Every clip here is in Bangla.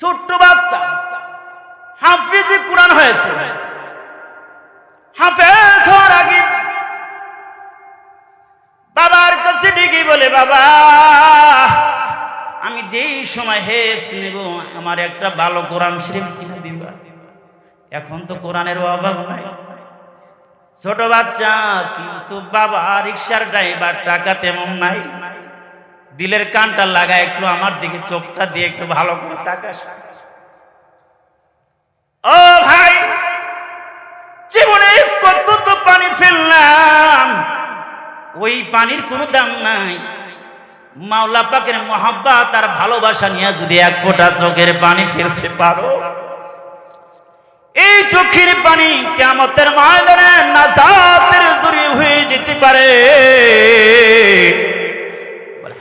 ছোট্ট বাচ্চা। হাফিজি কোরআন হয়েছে। হাফেজ হওয়ার আগে বাবার কাছে ডেকে বলে, বাবা, আমি যেই সময় হেফস নেব, আমার একটা ভালো কোরআন শরীফ কিনে দিবা। এখন তো কোরআনের অভাব নাই। ছোট বাচ্চা, কিন্তু বাবা রিক্সার ড্রাইভার, টাকা তেমন নাই। দিলের কানটা লাগা একটু আমার দিকে, চোখটা দিয়ে একটু ভালো করে তাকাস। ও ভাই, জীবনে কত তো পানি ফেললাম, ওই পানির কোনো দাম নাই। মাওলা পাকের মহাব্বাত আর ভালোবাসা নিয়ে যদি এক ফোঁটা চোখের পানি ফেলতে পারো, এই চোখের পানি কেমতের ময়দানে নাসাতের জুড়ি হয়ে যেতে পারে।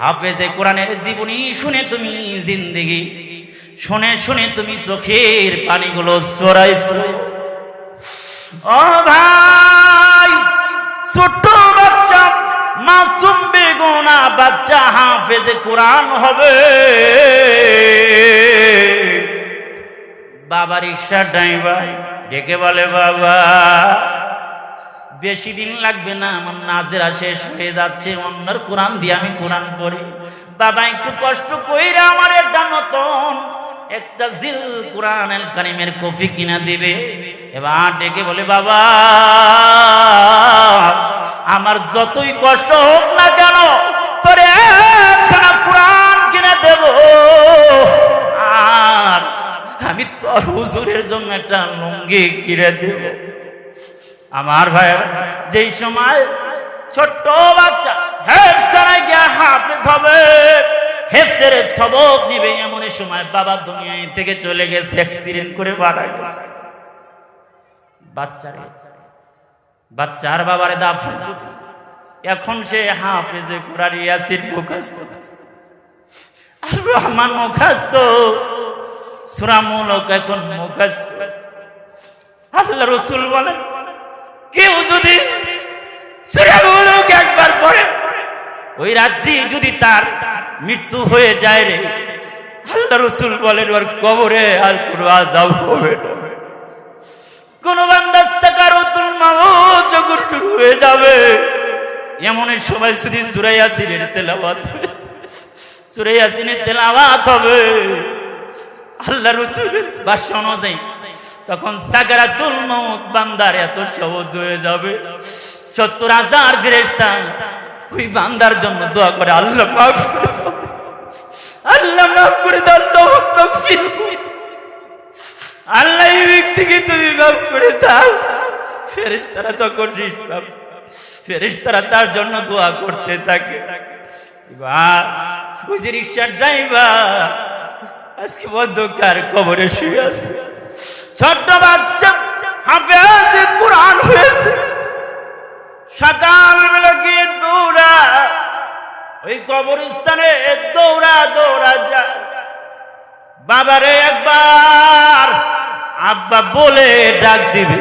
হাফেজে কোরআনের জীবনী শুনে তুমি জিন্দেগি, শুনে শুনে তুমি চোখের পানিগুলো সরাইছো। ও ভাই, ছোট্ট বাচ্চা, মাসুম বেগুনা বাচ্চা হাফেজে কোরআন হবে। বাবা রিক্সা ড্রাইভার ডেকে বলে, বাবা বেশি দিন লাগবে না, আমার নাজেরা শেষ হয়ে যাচ্ছে, অন্যর কোরআন দিয়ে আমি কোরআন পড়ি। বাবা, একটু কষ্ট কইরা আমার একটা নতুন একটা জিল কোরআন কারিমের কফি কিনা দিবে। এবার ডেকে বলে, বাবা, আমার যতই কষ্ট হোক না কেন, তোরে একখানা কোরআন কিনে দেব। আর আমি তোর হুজুরের জন্য একটা লুঙ্গি কিনে দেব। আমার ভাইয়ের যেই সময় ছোট্ট বাচ্চা হেফসারায় গিয়া হাফেজ হবে, হেফসের সবক নিবে এমন সময় বাবা দুনিয়া থেকে চলে গেছে অ্যাক্সিডেন্ট করে মারা গেছে। বাচ্চারে, বাচ্চার বাবারে দাফন। এখন সে হাফেজে কুরার ইয়াসির মুখাস্ত আর রহমান মুখাস্ত সুরামূলক এখন মুখাস্ত আল্লাহ রসুল বলেন কেউ যদি একবার পড়ে, ওই রাত্রি যদি তার মৃত্যু হয়ে যায় রে, আল্লাহ রসুল বলেন, ওর কবরে আর কোনো আজাব হবে না। কোন বান্দা সাকারতুল হয়ে যাবে, এমন সময় যদি সুরাই আসিনের হবে, সুরাই আসিনের তেলাওয়াত হবে, আল্লাহ রসুলের ভাষ্য অনুযায়ী তখন সাকারাতুল মাউত বান্দার এত সহজ হয়ে যাবে। সত্তর হাজার ফেরেশতা ওই বান্দার জন্য দোয়া করে, আল্লাহ মাফ করে আল্লাহ মাফ করে দাও, আল্লাহ এই ব্যক্তিকে তুমি মাফ করে দাও। ফেরেশতারা তখন ফেরেশতারা তার জন্য দোয়া করতে থাকে। ওই যে রিক্সার ড্রাইভার আজকে অন্ধকার কবরে শুয়ে আছে। ছোট্ট বাচ্চা হাফেজ কোরআন হয়েছে। সকালবেলা গিয়ে দৌড়া, ওই কবরস্থানে দৌড়া দৌড়া যায় বাবারে একবার আব্বা বলে ডাক দিবে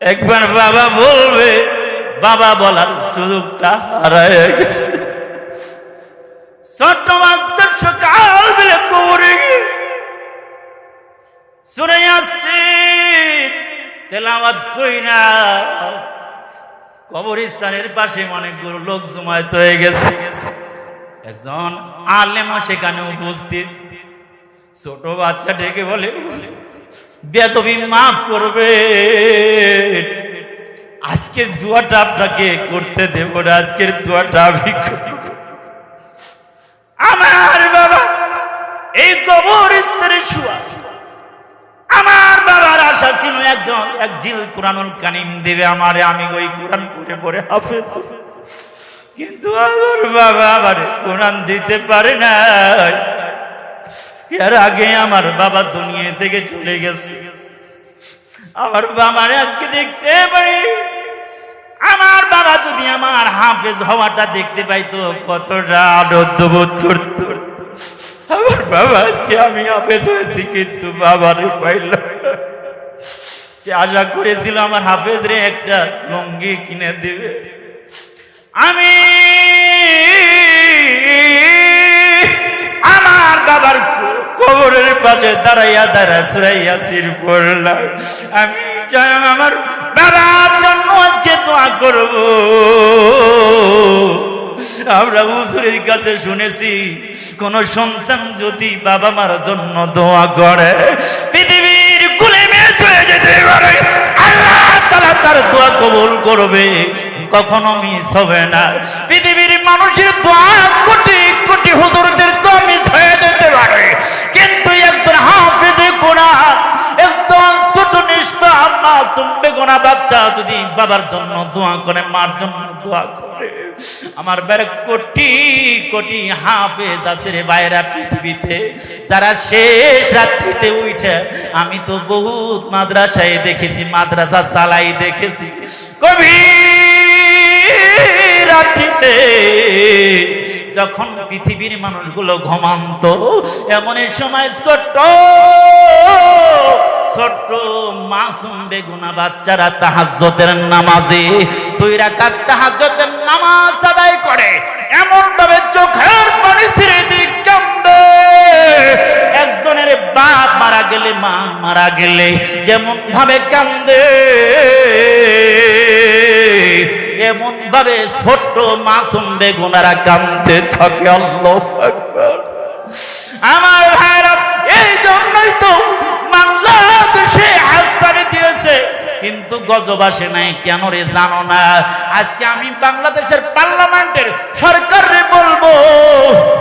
একবার বাবা বলবে, বাবা বলার সুযোগটা হারায় গেছে। ছোট্ট বাচ্চা সকাল বেলা কবরে গিয়ে শুনে আসছি তেলাওয়াত কইরা কবরস্থানের পাশে অনেকগুলো লোক জমায়েত হয়ে গেছে। একজন আলেমও সেখানে উপস্থিত। ছোট বাচ্চা ডেকে বলে বেতবি মাফ করবে। আজকের দোয়াটা আপনাকে করতে দেব না, আজকের দোয়াটা আমি একজন এক দিল কোরআনুল কানিম দেবে আমারে, আমি ওই কোরআন পড়ে পড়ে হাফেজ। কিন্তু আমার বাবা আমার কোরআন দিতে পারে না এর আগে আমার বাবা দুনিয়া থেকে চলে গেছে। আমার বাবার আজকে দেখতে পারি। আমার বাবা যদি আমার হাফেজ হওয়াটা দেখতে পাইতো, কতটা আনন্দ বোধ করত। আমার বাবা আজকে আমি হাফেজ হয়েছি, কিন্তু বাবারে পাইলাম। আশা করেছিল আমার হাফেজ রে, একটা লুঙ্গি কিনে দেবে। আমি আমার বাবার কবরের পাশে দাঁড়াইয়া দাঁড়া সুরাইয়া সির পড়লাম। আমি স্বয়ং আমার বাবার জন্য আজকে দোয়া করব। আমরা হুজুরের কাছে শুনেছি, কোন সন্তান যদি বাবা মার জন্য দোয়া করে তার দোয়া কবুল করবে কখনো মিস হবে না। পৃথিবীর মানুষের দোয়া কোটি কোটি হুজুরদের বাবার জন্য দোয়া করে, মার জন্য দোয়া করে। আমার বের কোটি কোটি হাফেজ আছে রে বাইরা পৃথিবীতে। যারা শেষ রাত্রিতে উঠে, আমি তো বহুত মাদ্রাসায় দেখেছি, মাদ্রাসা চালাই দেখেছি। কবি রাত্রিতে যখন পৃথিবীর মানুষগুলো ঘুমান্ত এমন সময় ছোট্ট মাসুম বেগুনা বাচ্চারা তাহাজ্জতের নামাজে দুই রাকাত তাহাজ্জতের নামাজ আদায় করে। এমন ভাবে চোখের পানি ছিঁড়ে দিক কান্দে একজনের বাপ মারা গেলে, মা মারা গেলে যেমন ভাবে কান্দে এমন ভাবে ছোট্ট মাসুম বেগুনারা কান্দতে থাকে, আল্লাহ আমার ভাইরা কিন্তু গজব আসে নাই, কেন রে জানো না? আজকে আমি বাংলাদেশের পার্লামেন্টের সরকারে বলব,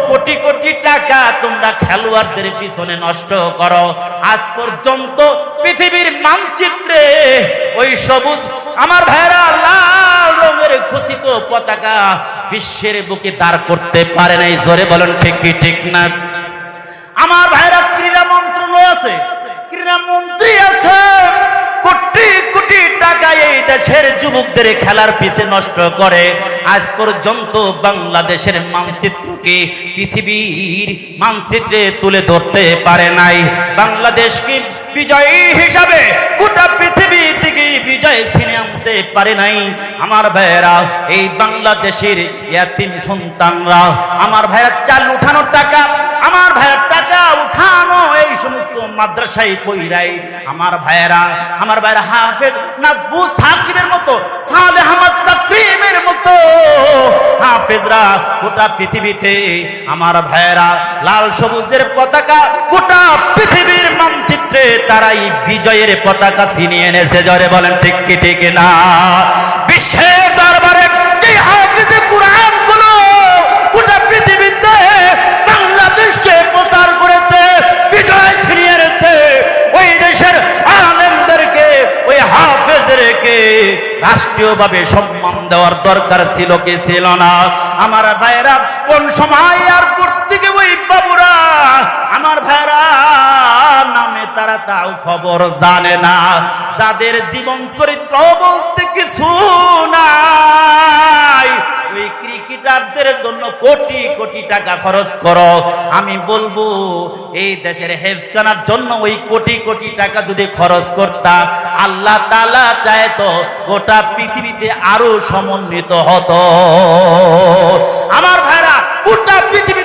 কোটি কোটি টাকা তোমরা খেলোয়াড়দের পিছনে নষ্ট করো। আজ পর্যন্ত পৃথিবীর মানচিত্রে ওই সবুজ, আমার ভাইরা লাল রঙের খচিত পতাকা বিশ্বের বুকে দাঁড় করতে পারে নাই। জোরে বলেন, ঠিক কি, ঠিক না? আমার ভাইরা ক্রীড়া মন্ত্রণালয় আছে। ক্রীড়া মন্ত্রী দেশের যুবকদের খেলার পিছে নষ্ট করে। আজ পর্যন্ত বাংলাদেশের মানচিত্রকে পৃথিবীর মানচিত্রে তুলে ধরতে পারে নাই। বাংলাদেশকে বিজয়ী হিসাবে গোটা পৃথিবী থেকে বিজয় ছিনে আনতে পারে নাই। আমার ভাইয়েরা, এই বাংলাদেশের ইয়াতিম সন্তানরা, আমার ভাইয়েরা চাল উঠানোর টাকা, আমার ভাইয়ের টাকা উঠানো সমস্ত মাদ্রাসায় পইরাই আমার ভাইয়েরা আমার ভাইয়েরা হাফেজ নাজবুল সাকিবের মতো সালে আহমদ তাকরিমের মতো। হাফেজরা গোটা পৃথিবীতে, আমার ভাইয়েরা, লাল সবুজের পতাকা গোটা পৃথিবীর মানচিত্রে তারাই বিজয়ের পতাকা ছিনিয়ে এনেছে। জরে বলেন, ঠিক কি, ঠিক না? বিশ্বের রাষ্ট্রীয়ভাবে সম্মান দেওয়ার দরকার ছিল, কে ছিল না? আমার ভাইরা কোন সময় আর থেকে ওই বাবুরা? আমার ভাইরা নামে তারা তাও খবর জানে না। যাদের জীবন চরিত্র বলতে কিছু নাই, ওই ক্রিকেটারদের জন্য কোটি কোটি টাকা খরচ করো। আমি বলব, এই দেশের হেফসানার জন্য ওই কোটি কোটি টাকা যদি খরচ করতাম আল্লাহ তালা চায় তো গোটা পৃথিবীতে আরও সমন্বিত হতো। আমার ভাইরা, গোটা পৃথিবী